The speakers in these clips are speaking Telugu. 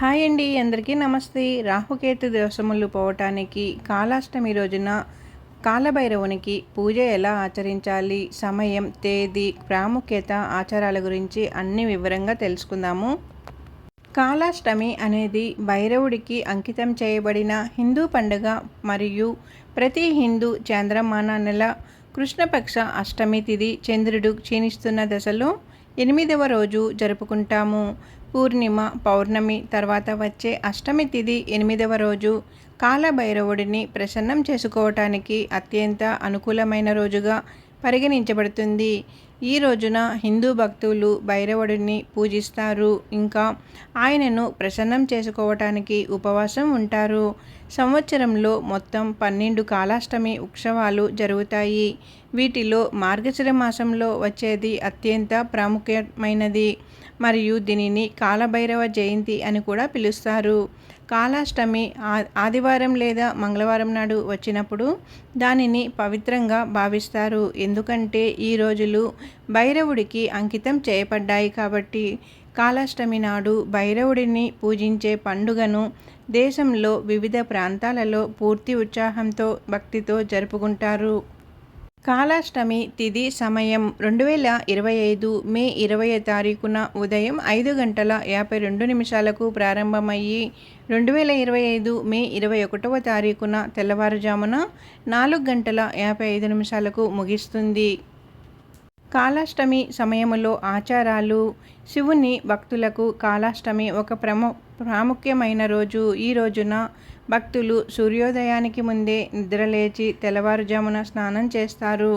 హాయ్ అండి అందరికీ నమస్తే. రాహుకేతు దోషములు పోవటానికి కాలాష్టమి రోజున కాలభైరవునికి పూజ ఎలా ఆచరించాలి సమయం తేదీ ప్రాముఖ్యత ఆచారాల గురించి అన్ని వివరంగా తెలుసుకుందాము. కాలాష్టమి అనేది భైరవుడికి అంకితం చేయబడిన హిందూ పండుగ మరియు ప్రతి హిందూ చంద్రమాన నెల కృష్ణపక్ష అష్టమి తిథి చంద్రుడు క్షీణిస్తున్న దశలో ఎనిమిదవ రోజు జరుపుకుంటాము. పూర్ణిమ పౌర్ణమి తర్వాత వచ్చే అష్టమి తిథి ఎనిమిదవ రోజు. కాలభైరవుడిని ప్రసన్నం చేసుకోవటానికి అత్యంత అనుకూలమైన రోజుగా పరిగణించబడుతుంది. ఈ రోజున హిందూ భక్తులు భైరవుడిని పూజిస్తారు. ఇంకా ఆయనను ప్రసన్నం చేసుకోవటానికి ఉపవాసం ఉంటారు. సంవత్సరంలో మొత్తం పన్నెండు కాలాష్టమి ఉత్సవాలు జరుగుతాయి. వీటిలో మార్గశిర మాసంలో వచ్చేది అత్యంత ప్రాముఖ్యమైనది. మరియు దీనిని కాలభైరవ జయంతి అని కూడా పిలుస్తారు. కాలాష్టమి ఆదివారం లేదా మంగళవారం నాడు వచ్చినప్పుడు దానిని పవిత్రంగా భావిస్తారు. ఎందుకంటే ఈ రోజులు భైరవుడికి అంకితం చేయబడ్డాయి కాబట్టి కాలాష్టమి నాడు భైరవుడిని పూజించే పండుగను దేశంలో వివిధ ప్రాంతాలలో పూర్తి ఉత్సాహంతో భక్తితో జరుపుకుంటారు. కాలాష్టమి తిథి సమయం రెండు వేల ఇరవై ఐదు మే ఇరవై తారీఖున ఉదయం ఐదు గంటల యాభై రెండు నిమిషాలకు ప్రారంభమయ్యి రెండు వేల ఇరవై ఐదు మే ఇరవై ఒకటవ తారీఖున తెల్లవారుజామున నాలుగు గంటల యాభై ఐదు నిమిషాలకు ముగిస్తుంది. కాలాష్టమి సమయంలో ఆచారాలు శివుని భక్తులకు కాలాష్టమి ఒక ప్రము ప్రాముఖ్యమైన రోజు. ఈ రోజున భక్తులు సూర్యోదయానికి ముందే నిద్రలేచి తెల్లవారుజామున స్నానం చేస్తారు.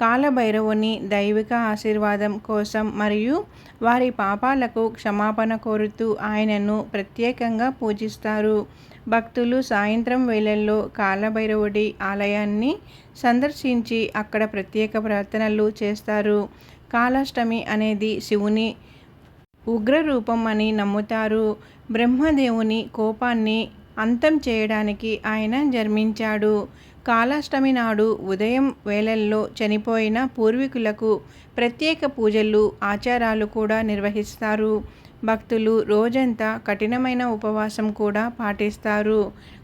కాలభైరవుని దైవిక ఆశీర్వాదం కోసం మరియు వారి పాపాలకు క్షమాపణ కోరుతూ ఆయనను ప్రత్యేకంగా పూజిస్తారు. భక్తులు సాయంత్రం వేళల్లో కాలభైరవుడి ఆలయాన్ని సందర్శించి అక్కడ ప్రత్యేక ప్రార్థనలు చేస్తారు. కాలాష్టమి అనేది శివుని ఉగ్రరూపం అని నమ్ముతారు. బ్రహ్మదేవుని కోపాన్ని అంతం చేయడానికి ఆయన జన్మించాడు. కాలాష్టమి నాడు ఉదయం వేళల్లో చనిపోయిన పూర్వీకులకు ప్రత్యేక పూజలు ఆచారాలు కూడా నిర్వహిస్తారు. భక్తులు రోజంతా కఠినమైన ఉపవాసం కూడా పాటిస్తారు.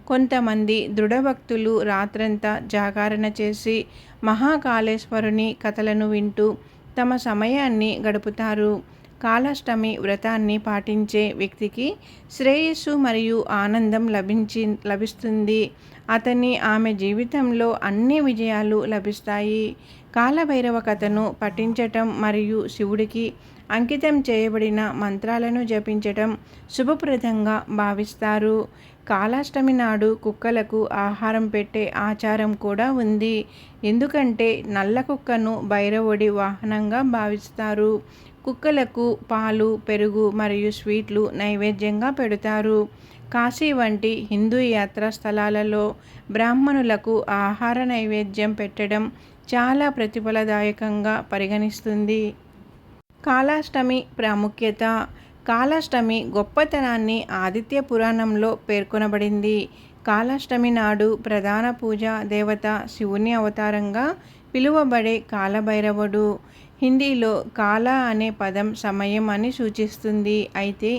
కొంతమంది దృఢభక్తులు రాత్రంతా జాగరణ చేసి మహాకాళేశ్వరుని కథలను వింటూ తమ సమయాన్ని గడుపుతారు. కాలాష్టమి వ్రతాన్ని పాటించే వ్యక్తికి శ్రేయస్సు మరియు ఆనందం లభించి లభిస్తుంది. అతని ఆమె జీవితంలో అన్ని విజయాలు లభిస్తాయి. కాలభైరవ కథను పఠించటం మరియు శివుడికి అంకితం చేయబడిన మంత్రాలను జపించటం శుభప్రదంగా భావిస్తారు. కాలాష్టమి నాడు కుక్కలకు ఆహారం పెట్టే ఆచారం కూడా ఉంది. ఎందుకంటే నల్ల కుక్కను భైరవుడి వాహనంగా భావిస్తారు. కుక్కలకు పాలు పెరుగు మరియు స్వీట్లు నైవేద్యంగా పెడతారు. కాశీ వంటి హిందూ యాత్రా స్థలాలలో బ్రాహ్మణులకు ఆహార నైవేద్యం పెట్టడం చాలా ప్రతిఫలదాయకంగా పరిగణిస్తుంది. కాలాష్టమి ప్రాముఖ్యత. కాలాష్టమి గొప్పతనాన్ని ఆదిత్య పురాణంలో పేర్కొనబడింది. కాలాష్టమి నాడు ప్రధాన పూజ దేవత శివుని అవతారంగా పిలువబడే కాలభైరవుడు. హిందీలో కాల అనే పదం సమయం అని సూచిస్తుంది. అయితే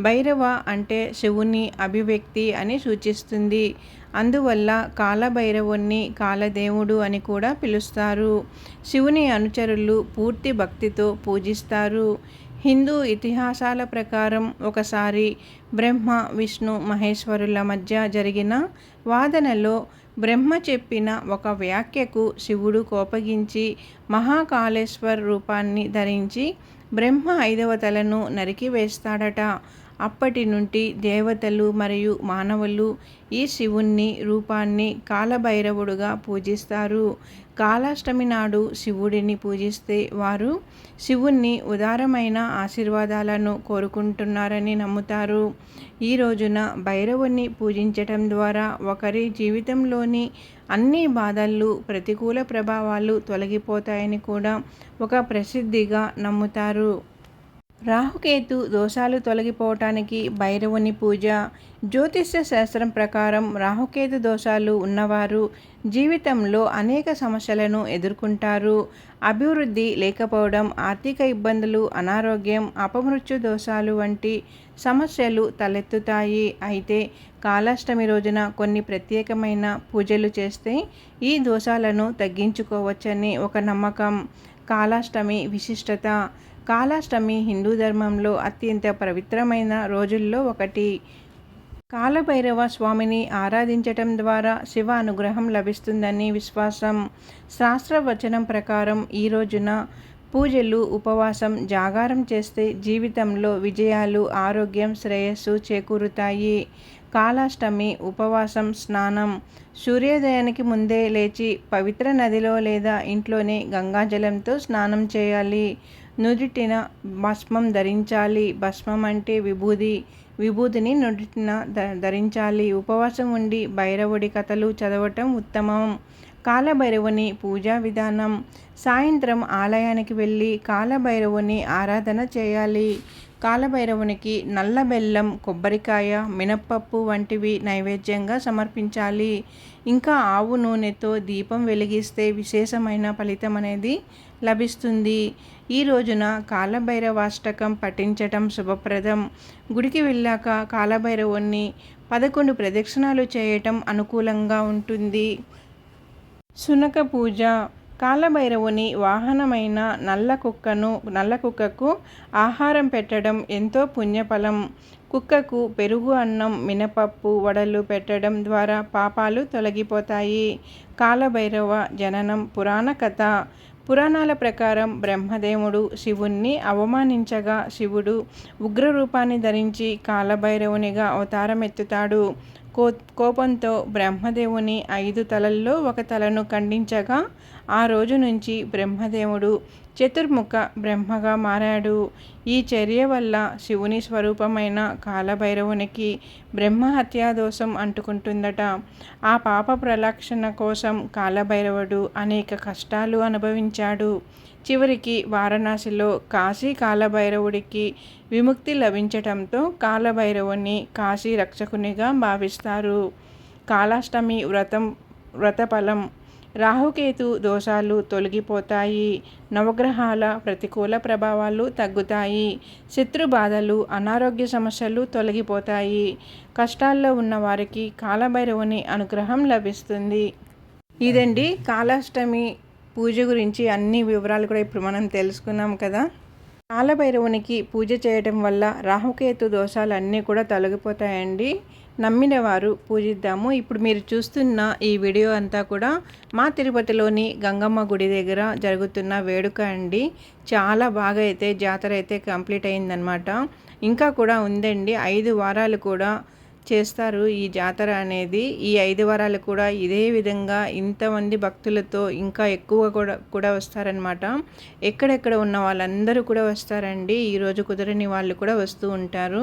భైరవ అంటే శివుని అభివ్యక్తి అని సూచిస్తుంది. అందువల్ల కాలభైరవుణ్ణి కాలదేవుడు అని కూడా పిలుస్తారు. శివుని అనుచరులు పూర్తి భక్తితో పూజిస్తారు. హిందూ ఇతిహాసాల ప్రకారం ఒకసారి బ్రహ్మ విష్ణు మహేశ్వరుల మధ్య జరిగిన వాదనలో బ్రహ్మ చెప్పిన ఒక వ్యాఖ్యకు శివుడు కోపగించి మహాకాళేశ్వర్ రూపాన్ని ధరించి బ్రహ్మ ఐదవ తలను నరికివేస్తాడట అప్పటి నుండి దేవతలు మరియు మానవులు ఈ శివుణ్ణి రూపాన్ని కాలభైరవుడుగా పూజిస్తారు. కాలాష్టమి నాడు శివుడిని పూజిస్తే వారు శివుణ్ణి ఉదారమైన ఆశీర్వాదాలను కోరుకుంటున్నారని నమ్ముతారు. ఈ రోజున భైరవుణ్ణి పూజించటం ద్వారా ఒకరి జీవితంలోని అన్ని బాధలు ప్రతికూల ప్రభావాలు తొలగిపోతాయని కూడా ఒక ప్రసిద్ధిగా నమ్ముతారు. రాహుకేతు దోషాలు తొలగిపోవటానికి భైరవుని పూజ. జ్యోతిష్య శాస్త్రం ప్రకారం రాహుకేతు దోషాలు ఉన్నవారు జీవితంలో అనేక సమస్యలను ఎదుర్కొంటారు. అభివృద్ధి లేకపోవడం ఆర్థిక ఇబ్బందులు అనారోగ్యం అపమృత్యు దోషాలు వంటి సమస్యలు తలెత్తుతాయి. అయితే కాలాష్టమి రోజున కొన్ని ప్రత్యేకమైన పూజలు చేస్తే ఈ దోషాలను తగ్గించుకోవచ్చని ఒక నమ్మకం. కాలాష్టమి విశిష్టత. కాలాష్టమి హిందూ ధర్మంలో అత్యంత పవిత్రమైన రోజుల్లో ఒకటి. కాలభైరవ స్వామిని ఆరాధించటం ద్వారా శివ అనుగ్రహం లభిస్తుందని విశ్వాసం. శాస్త్రవచనం ప్రకారం ఈ రోజున పూజలు ఉపవాసం జాగారం చేస్తే జీవితంలో విజయాలు ఆరోగ్యం శ్రేయస్సు చేకూరుతాయి. కాలాష్టమి ఉపవాసం స్నానం. సూర్యోదయానికి ముందే లేచి పవిత్ర నదిలో లేదా ఇంట్లోనే గంగాజలంతో స్నానం చేయాలి. నుదుటిన భస్మం ధరించాలి. భస్మం అంటే విభూది. విభూతిని నుదుటిన ధరించాలి. ఉపవాసం ఉండి భైరవుడి కథలు చదవటం ఉత్తమం. కాలభైరవుని పూజా విధానం. సాయంత్రం ఆలయానికి వెళ్ళి కాలభైరవుని ఆరాధన చేయాలి. కాలభైరవునికి నల్ల బెల్లం కొబ్బరికాయ మినప్పప్పు వంటివి నైవేద్యంగా సమర్పించాలి. ఇంకా ఆవు నూనెతో దీపం వెలిగిస్తే విశేషమైన ఫలితం అనేది లభిస్తుంది. ఈ రోజున కాలభైరవాష్టకం పఠించటం శుభప్రదం. గుడికి వెళ్ళాక కాలభైరవుణ్ణి పదకొండు ప్రదక్షిణాలు చేయటం అనుకూలంగా ఉంటుంది. సునక పూజ. కాలభైరవుని వాహనమైన నల్ల కుక్కను నల్ల కుక్కకు ఆహారం పెట్టడం ఎంతో పుణ్యఫలం. కుక్కకు పెరుగు అన్నం మినపప్పు వడలు పెట్టడం ద్వారా పాపాలు తొలగిపోతాయి. కాలభైరవ జననం పురాణ కథ. పురాణాల ప్రకారం బ్రహ్మదేవుడు శివుణ్ణి అవమానించగా శివుడు ఉగ్రరూపాన్ని ధరించి కాలభైరవునిగా అవతారమెత్తుతాడు. కో కోపంతో బ్రహ్మదేవుని ఐదు తలల్లో ఒక తలను ఖండించగా ఆ రోజు నుంచి బ్రహ్మదేవుడు చతుర్ముఖ బ్రహ్మగా మారాడు. ఈ చర్య వల్ల శివుని స్వరూపమైన కాలభైరవునికి బ్రహ్మహత్యా దోషం అంటుకుంటుందట. ఆ పాప ప్రలక్షణ కోసం కాలభైరవుడు అనేక కష్టాలు అనుభవించాడు. చివరికి వారణాసిలో కాశీ కాలభైరవుడికి విముక్తి లభించటంతో కాలభైరవుని కాశీ రక్షకునిగా భావిస్తారు. కాలాష్టమి వ్రతం వ్రతఫలం రాహుకేతు దోషాలు తొలగిపోతాయి. నవగ్రహాల ప్రతికూల ప్రభావాలు తగ్గుతాయి. శత్రు బాధలు అనారోగ్య సమస్యలు తొలగిపోతాయి. కష్టాల్లో ఉన్న వారికి కాలభైరవుని అనుగ్రహం లభిస్తుంది. ఇదండి కాలాష్టమి పూజ గురించి అన్ని వివరాలు కూడా ఇప్పుడు మనం తెలుసుకున్నాం కదా. కాలభైరవునికి పూజ చేయటం వల్ల రాహుకేతు దోషాలు అన్నీ కూడా తొలగిపోతాయండి. నమ్మిన వారు పూజిద్దాము. ఇప్పుడు మీరు చూస్తున్న ఈ వీడియో అంతా కూడా మా తిరుపతిలోని గంగమ్మ గుడి దగ్గర జరుగుతున్న వేడుక అండి. చాలా బాగా అయితే జాతర అయితే కంప్లీట్ అయిందనమాట ఇంకా కూడా ఉందండి. ఐదు వారాలు కూడా చేస్తారు ఈ జాతర అనేది. ఈ ఐదు వారాలు కూడా ఇదే విధంగా ఇంతమంది భక్తులతో ఇంకా ఎక్కువ కూడా కూడా వస్తారనమాట ఎక్కడెక్కడ ఉన్న వాళ్ళందరూ కూడా వస్తారండి. ఈరోజు కుదరని వాళ్ళు కూడా వస్తూ ఉంటారు.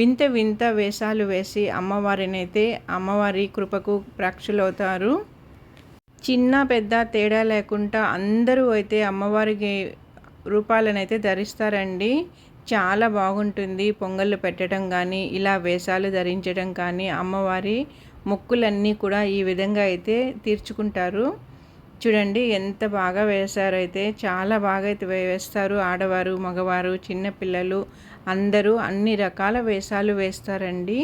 వింత వింత వేషాలు వేసి అమ్మవారిని అయితే అమ్మవారి కృపకు ప్రాక్షులవుతారు. చిన్న పెద్ద తేడా లేకుండా అందరూ అయితే అమ్మవారికి రూపాలనైతే ధరిస్తారండి. చాలా బాగుంటుంది. పొంగళ్ళు పెట్టడం కానీ ఇలా వేషాలు ధరించడం కానీ అమ్మవారి మొక్కులన్నీ కూడా ఈ విధంగా అయితే తీర్చుకుంటారు. చూడండి ఎంత బాగా వేశారైతే చాలా బాగా అయితే వేస్తారు. ఆడవారు మగవారు చిన్నపిల్లలు అందరూ అన్ని రకాల వేషాలు వేస్తారండి.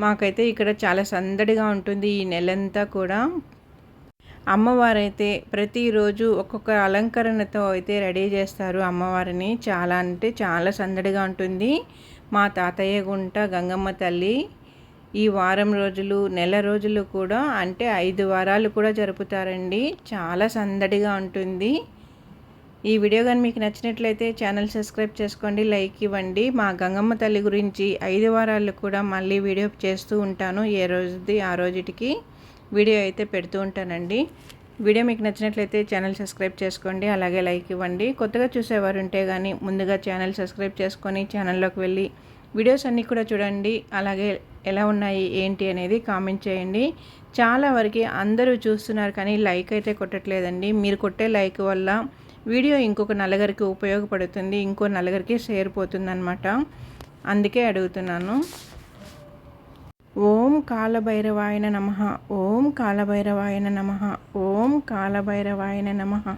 మాకైతే ఇక్కడ చాలా సందడిగా ఉంటుంది ఈ నెలంతా కూడా. అమ్మవారైతే ప్రతిరోజు ఒక్కొక్క అలంకరణతో అయితే రెడీ చేస్తారు. అమ్మవారిని చాలా అంటే చాలా సందడిగా ఉంటుంది. మా తాతయ్య గుంట గంగమ్మ తల్లి ఈ వారం రోజులు నెల రోజులు కూడా అంటే ఐదు వారాలు కూడా జరుపుతారండి. చాలా సందడిగా ఉంటుంది. ఈ వీడియో కానీ మీకు నచ్చినట్లయితే ఛానల్ సబ్స్క్రైబ్ చేసుకోండి లైక్ ఇవ్వండి. మా గంగమ్మ తల్లి గురించి ఐదు వారాలు కూడా మళ్ళీ వీడియో చేస్తూ ఉంటాను ఏ రోజుది ఆ రోజుటికి. వీడియో అయితే పెడుతూ ఉంటానండి. వీడియో మీకు నచ్చినట్లయితే ఛానల్ సబ్స్క్రైబ్ చేసుకోండి. అలాగే లైక్ ఇవ్వండి. కొత్తగా చూసేవారు ఉంటే కానీ ముందుగా ఛానల్ సబ్స్క్రైబ్ చేసుకొని ఛానల్లోకి వెళ్ళి వీడియోస్ అన్నీ కూడా చూడండి. అలాగే ఎలా ఉన్నాయి ఏంటి అనేది కామెంట్ చేయండి. చాలా వరకు అందరూ చూస్తున్నారు కానీ లైక్ అయితే కొట్టట్లేదండి. మీరు కొట్టే లైక్ వల్ల వీడియో ఇంకొక నలుగురికి ఉపయోగపడుతుంది ఇంకో నలుగురికి షేర్ పోతుందన్నమాట. అందుకే అడుగుతున్నాను. ఓం కాలభైరవాయన నమ. ఓం కాలభైరవాయన నమ. ఓం కాలభైరవాయన నమ.